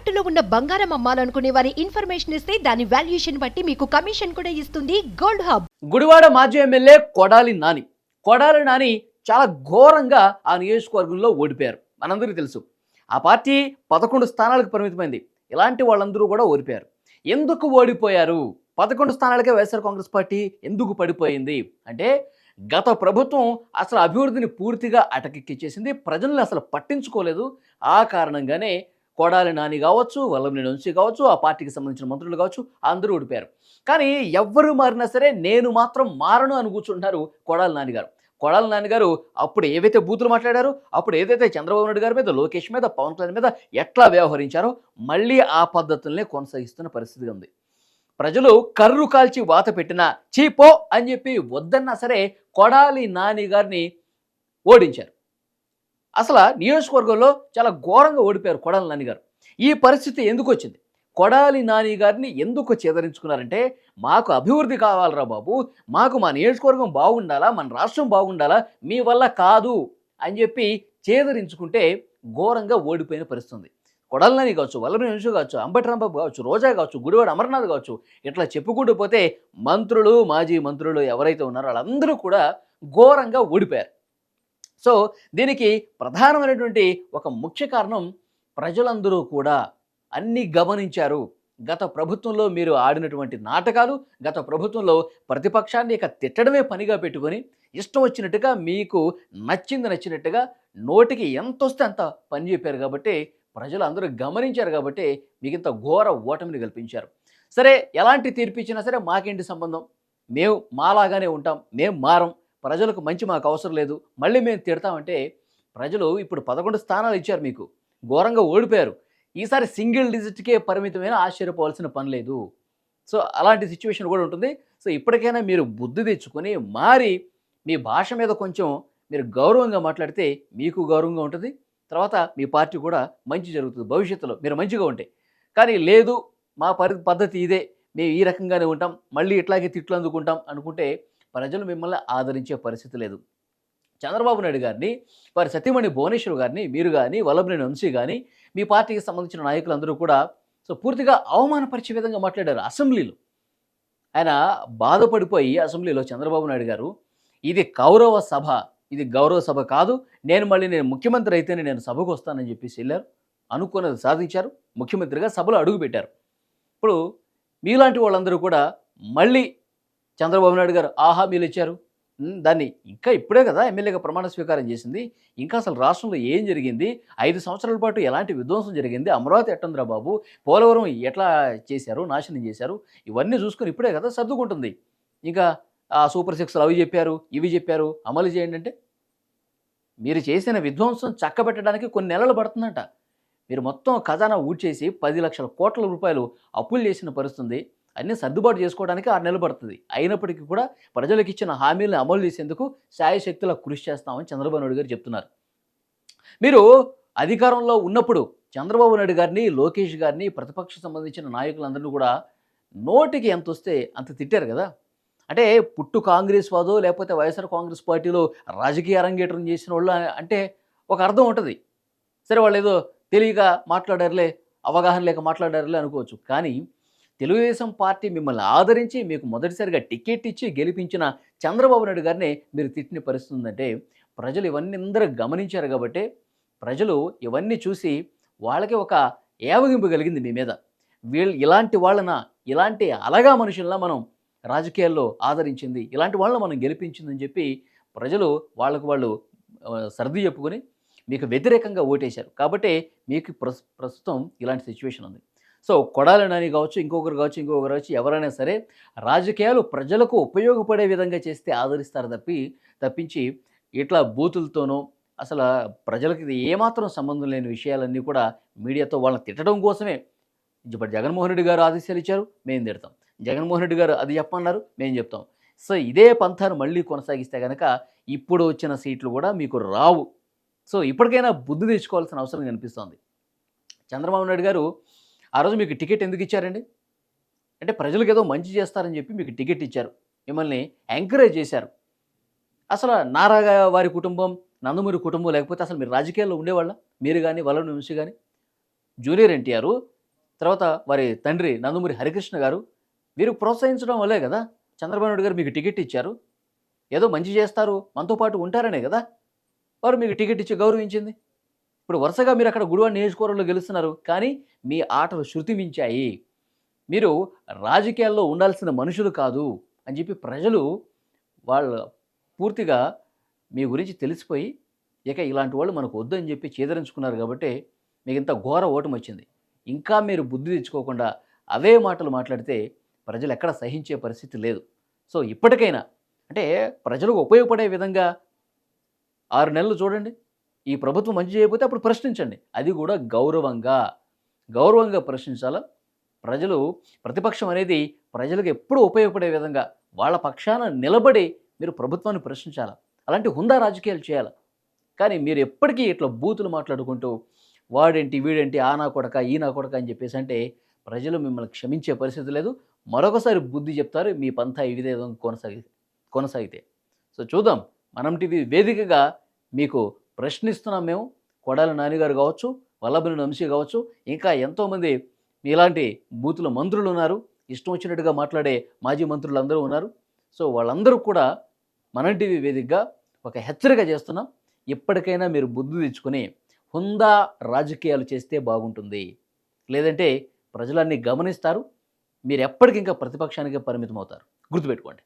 తాకట్టులో ఉన్న బంగారం అమ్మాలనుకునే వారి ఇన్ఫర్మేషన్ ఇస్తే దాని వాల్యుయేషన్ బట్టి మీకు కమిషన్ కూడా ఇస్తుంది గోల్డ్ హబ్. గుడివాడ మాజీ ఎమ్మెల్యే కొడాలి నాని. కొడాలి నాని చాలా ఘోరంగా ఆ నియోజకవర్గంలో ఓడిపోయారు. మనందరికీ తెలుసు. ఆ పార్టీ పదకొండు స్థానాలకు పరిమితమైంది. ఇలాంటి వాళ్ళందరూ కూడా ఓడిపోయారు. ఎందుకు ఓడిపోయారు? పదకొండు స్థానాలకే వైఎస్ఆర్ కాంగ్రెస్ పార్టీ ఎందుకు పడిపోయింది? అంటే గత ప్రభుత్వం అసలు అభివృద్ధిని పూర్తిగా అటకెక్కిచ్చేసింది. ప్రజల్ని అసలు పట్టించుకోలేదు. ఆ కారణంగానే కొడాలి నాని కావచ్చు వల్లభనేని వంశీ కావచ్చు ఆ పార్టీకి సంబంధించిన మంత్రులు కావచ్చు అందరూ ఓడిపోయారు. కానీ ఎవ్వరు మారినా సరే నేను మాత్రం మారను అని కూర్చుంటారు కొడాలి నానిగారు కొడాల కొడాలి అప్పుడు ఏవైతే బూతులు మాట్లాడారో అప్పుడు ఏదైతే చంద్రబాబు నాయుడు గారి మీద లోకేష్ మీద పవన్ కళ్యాణ్ మీద ఎట్లా వ్యవహరించారో మళ్ళీ ఆ పద్ధతుల్నే కొనసాగిస్తున్న పరిస్థితి ఉంది. ప్రజలు కర్రు కాల్చి వాత పెట్టినా చీపో అని చెప్పి వద్దన్నా సరే కొడాలి నాని గారిని ఓడించారు. అసలు నియోజకవర్గంలో చాలా ఘోరంగా ఓడిపోయారు కొడాలి నాని గారు. ఈ పరిస్థితి ఎందుకు వచ్చింది? కొడాలి నాని గారిని ఎందుకు చేదరించుకున్నారంటే మాకు అభివృద్ధి కావాలరా బాబు మాకు మా నియోజకవర్గం బాగుండాలా మన రాష్ట్రం బాగుండాలా మీ వల్ల కాదు అని చెప్పి చేదరించుకుంటే ఘోరంగా ఓడిపోయిన పరిస్థితి ఉంది కొడాలి కావచ్చు వల్లభ నిమిషం కావచ్చు అంబటరాంబాబు కావచ్చు రోజా కావచ్చు గుడివాడ అమర్నాథ్ కావచ్చు ఇట్లా చెప్పుకుంటూ పోతే మంత్రులు మాజీ మంత్రులు ఎవరైతే ఉన్నారో వాళ్ళందరూ కూడా ఘోరంగా ఓడిపోయారు. సో దీనికి ప్రధానమైనటువంటి ఒక ముఖ్య కారణం ప్రజలందరూ కూడా అన్ని గమనించారు. గత ప్రభుత్వంలో మీరు ఆడినటువంటి నాటకాలు గత ప్రభుత్వంలో ప్రతిపక్షాన్ని ఇక తిట్టడమే పనిగా పెట్టుకొని ఇష్టం వచ్చినట్టుగా మీకు నచ్చింది నచ్చినట్టుగా నోటికి ఎంత వస్తే అంత పని చెప్పారు కాబట్టి ప్రజలు అందరూ గమనించారు కాబట్టి మీకు ఇంత ఘోర ఓటమిని కల్పించారు. సరే ఎలాంటి తీర్పు ఇచ్చినా సరే మాకేంటి సంబంధం? మేము మాలాగానే ఉంటాం మేము మారం. ప్రజలకు మంచి మాకు అవసరం లేదు మళ్ళీ మేము తిడతామంటే ప్రజలు ఇప్పుడు పదకొండు స్థానాలు ఇచ్చారు మీకు ఘోరంగా ఓడిపోయారు. ఈసారి సింగిల్ డిజిట్కే పరిమితమైన ఆశ్చర్యపోవాల్సిన పని లేదు. సో అలాంటి సిచ్యువేషన్ కూడా ఉంటుంది. సో ఇప్పటికైనా మీరు బుద్ధి తెచ్చుకొని మారి మీ భాష మీద కొంచెం మీరు గౌరవంగా మాట్లాడితే మీకు గౌరవంగా ఉంటుంది. తర్వాత మీ పార్టీ కూడా మంచి జరుగుతుంది భవిష్యత్తులో మీరు మంచిగా ఉంటే. కానీ లేదు మా పరి పద్ధతి ఇదే. మేము ఈ రకంగానే ఉంటాం మళ్ళీ ఇట్లాగే తిట్లు అందుకుంటాం అనుకుంటే ప్రజలు మిమ్మల్ని ఆదరించే పరిస్థితి లేదు. చంద్రబాబు నాయుడు గారిని వారి సతీమణి భువనేశ్వర్ గారిని మీరు కానీ వల్లభనేని వంశీ కానీ మీ పార్టీకి సంబంధించిన నాయకులందరూ కూడా సో పూర్తిగా అవమానపరిచే విధంగా మాట్లాడారు అసెంబ్లీలో. ఆయన బాధపడిపోయి అసెంబ్లీలో చంద్రబాబు నాయుడు గారు ఇది కౌరవ సభ ఇది గౌరవ సభ కాదు నేను మళ్ళీ నేను ముఖ్యమంత్రి అయితేనే నేను సభకు వస్తానని చెప్పేసి వెళ్ళారు. అనుకున్నది సాధించారు. ముఖ్యమంత్రిగా సభలో అడుగుపెట్టారు. ఇప్పుడు మీలాంటి వాళ్ళందరూ కూడా మళ్ళీ చంద్రబాబు నాయుడు గారు ఆహా మీరు ఇచ్చారు. దాన్ని ఇంకా ఇప్పుడే కదా ఎమ్మెల్యేగా ప్రమాణ స్వీకారం చేసింది. ఇంకా అసలు రాష్ట్రంలో ఏం జరిగింది? ఐదు సంవత్సరాల పాటు ఎలాంటి విధ్వంసం జరిగింది? అమరావతి ఎట్టుందిరా బాబు? పోలవరం ఎట్లా చేశారు? నాశనం చేశారు? ఇవన్నీ చూసుకొని ఇప్పుడే కదా సర్దుకుంటుంది. ఇంకా ఆ సూపర్ సిక్స్లు అవి చెప్పారు ఇవి చెప్పారు. అమలు చేయండి అంటే? మీరు చేసిన విధ్వంసం చక్కబెట్టడానికి కొన్ని నెలలు పడుతుందంట. మీరు మొత్తం ఖజానా ఊడ్చేసి పది లక్షల కోట్ల రూపాయలు అప్పులు చేసిన పరిస్థితుంది. అన్నీ సర్దుబాటు చేసుకోవడానికి ఆరు నెలలు పడుతుంది. అయినప్పటికీ కూడా ప్రజలకు ఇచ్చిన హామీలను అమలు చేసేందుకు శాయశక్తుల కృషి చేస్తామని చంద్రబాబు నాయుడు గారు చెప్తున్నారు. మీరు అధికారంలో ఉన్నప్పుడు చంద్రబాబు నాయుడు గారిని లోకేష్ గారిని ప్రతిపక్ష సంబంధించిన నాయకులందరినీ కూడా నోటికి ఎంత వస్తే అంత తిట్టారు కదా. అంటే పుట్టు కాంగ్రెస్ వాదో లేకపోతే వైఎస్ఆర్ కాంగ్రెస్ పార్టీలో రాజకీయ అరంగేటం చేసిన వాళ్ళు అంటే ఒక అర్థం ఉంటుంది. సరే వాళ్ళు ఏదో తెలియక మాట్లాడారులే అవగాహన లేక మాట్లాడారులే అనుకోవచ్చు. కానీ తెలుగుదేశం పార్టీ మిమ్మల్ని ఆదరించి మీకు మొదటిసారిగా టికెట్ ఇచ్చి గెలిపించిన చంద్రబాబు నాయుడు గారిని మీరు తిట్టిన పరిస్థితి ఉందంటే ప్రజలు ఇవన్నీ అందరూ గమనించారు కాబట్టి ప్రజలు ఇవన్నీ చూసి వాళ్ళకి ఒక ఏవగింపు కలిగింది మీ మీద. వీళ్ళు ఇలాంటి వాళ్ళన? ఇలాంటి అలగా మనుషుల్లా మనం రాజకీయాల్లో ఆదరించింది? ఇలాంటి వాళ్ళని మనం గెలిపించిందని చెప్పి ప్రజలు వాళ్ళకు వాళ్ళు సర్ది చెప్పుకొని మీకు వ్యతిరేకంగా ఓటేశారు. కాబట్టి మీకు ప్రస్ ప్రస్తుతం ఇలాంటి సిచ్యువేషన్ ఉంది. సో కొడాలి నాని కావచ్చు ఇంకొకరు కావచ్చు ఇంకొకరు కావచ్చు ఎవరైనా సరే రాజకీయాలు ప్రజలకు ఉపయోగపడే విధంగా చేస్తే ఆదరిస్తారు తప్పి తప్పించి ఇట్లా బూతులతోనూ అసలు ప్రజలకు ఇది ఏమాత్రం సంబంధం లేని విషయాలన్నీ కూడా మీడియాతో వాళ్ళని తిట్టడం కోసమే. ఇప్పుడు జగన్మోహన్ రెడ్డి గారు ఆదేశాలు ఇచ్చారు మేము తిడతాం. జగన్మోహన్ రెడ్డి గారు అది చెప్పన్నారు మేము చెప్తాం. సో ఇదే పంథాను మళ్ళీ కొనసాగిస్తే కనుక ఇప్పుడు వచ్చిన సీట్లు కూడా మీకు రావు. సో ఇప్పటికైనా బుద్ధి తెచ్చుకోవాల్సిన అవసరం కనిపిస్తోంది. చంద్రబాబు నాయుడు గారు ఆ రోజు మీకు టికెట్ ఎందుకు ఇచ్చారండి? అంటే ప్రజలకు ఏదో మంచి చేస్తారని చెప్పి మీకు టికెట్ ఇచ్చారు. మిమ్మల్ని ఎంకరేజ్ చేశారు. అసలు నారాగా వారి కుటుంబం నందమూరి కుటుంబం లేకపోతే అసలు మీరు రాజకీయాల్లో ఉండేవాళ్ళ? మీరు కానీ వలన వంశీ కానీ జూనియర్ ఎన్టీఆర్ తర్వాత వారి తండ్రి నందమూరి హరికృష్ణ గారు వీరు ప్రోత్సహించడం వల్లే కదా చంద్రబాబు నాయుడు గారు మీకు టికెట్ ఇచ్చారు. ఏదో మంచి చేస్తారు మనతో పాటు ఉంటారనే కదా? వారు మీకు టికెట్ ఇచ్చి గౌరవించింది. ఇప్పుడు వరుసగా మీరు అక్కడ గుడివాడ నియోజకవర్గంలో గెలుస్తున్నారు కానీ మీ ఆటలు శృతి మించాయి మీరు రాజకీయాల్లో ఉండాల్సిన మనుషులు కాదు అని చెప్పి ప్రజలు వాళ్ళ పూర్తిగా మీ గురించి తెలిసిపోయి ఇక ఇలాంటి వాళ్ళు మనకు వద్దని చెప్పి చేదరించుకున్నారు కాబట్టి మీకు ఇంత ఘోర ఓటమి వచ్చింది. ఇంకా మీరు బుద్ధి తెచ్చుకోకుండా అవే మాటలు మాట్లాడితే ప్రజలు ఎక్కడ సహించే పరిస్థితి లేదు. సో ఇప్పటికైనా అంటే ప్రజలకు ఉపయోగపడే విధంగా ఆరు నెలలు చూడండి. ఈ ప్రభుత్వం మంచి చేయకపోతే అప్పుడు ప్రశ్నించండి. అది కూడా గౌరవంగా. గౌరవంగా ప్రశ్నించాలా? ప్రజలు ప్రతిపక్షం అనేది ప్రజలకు ఎప్పుడూ ఉపయోగపడే విధంగా వాళ్ళ పక్షాన నిలబడి మీరు ప్రభుత్వాన్ని ప్రశ్నించాలి? అలాంటి హుందా రాజకీయాలు చేయాలి? కానీ మీరు ఎప్పటికీ ఇట్లా బూతులు మాట్లాడుకుంటూ వాడేంటి వీడేంటి ఆ నా కొడక ఈ నా కొడక అని చెప్పేసి అంటే ప్రజలు మిమ్మల్ని క్షమించే పరిస్థితి లేదు. మరొకసారి బుద్ధి చెప్తారు మీ పంతా ఈ విధంగా కొనసాగి కొనసాగితే. సో చూద్దాం. మనం టీవీ వేదికగా మీకు ప్రశ్నిస్తున్నాం మేము. కొడాలి నానిగారు కావచ్చు వల్లభని వంశీ కావచ్చు ఇంకా ఎంతోమంది ఇలాంటి బూతుల మంత్రులు ఉన్నారు. ఇష్టం వచ్చినట్టుగా మాట్లాడే మాజీ మంత్రులు అందరూ ఉన్నారు. సో వాళ్ళందరూ కూడా మన టీవీ వేదికగా ఒక హెచ్చరిక చేస్తున్నాం. ఇప్పటికైనా మీరు బుద్ధి తెచ్చుకొని హుందా రాజకీయాలు చేస్తే బాగుంటుంది. లేదంటే ప్రజలన్నీ గమనిస్తారు. మీరు ఎప్పటికింకా ప్రతిపక్షానికి పరిమితం అవుతారు గుర్తుపెట్టుకోండి.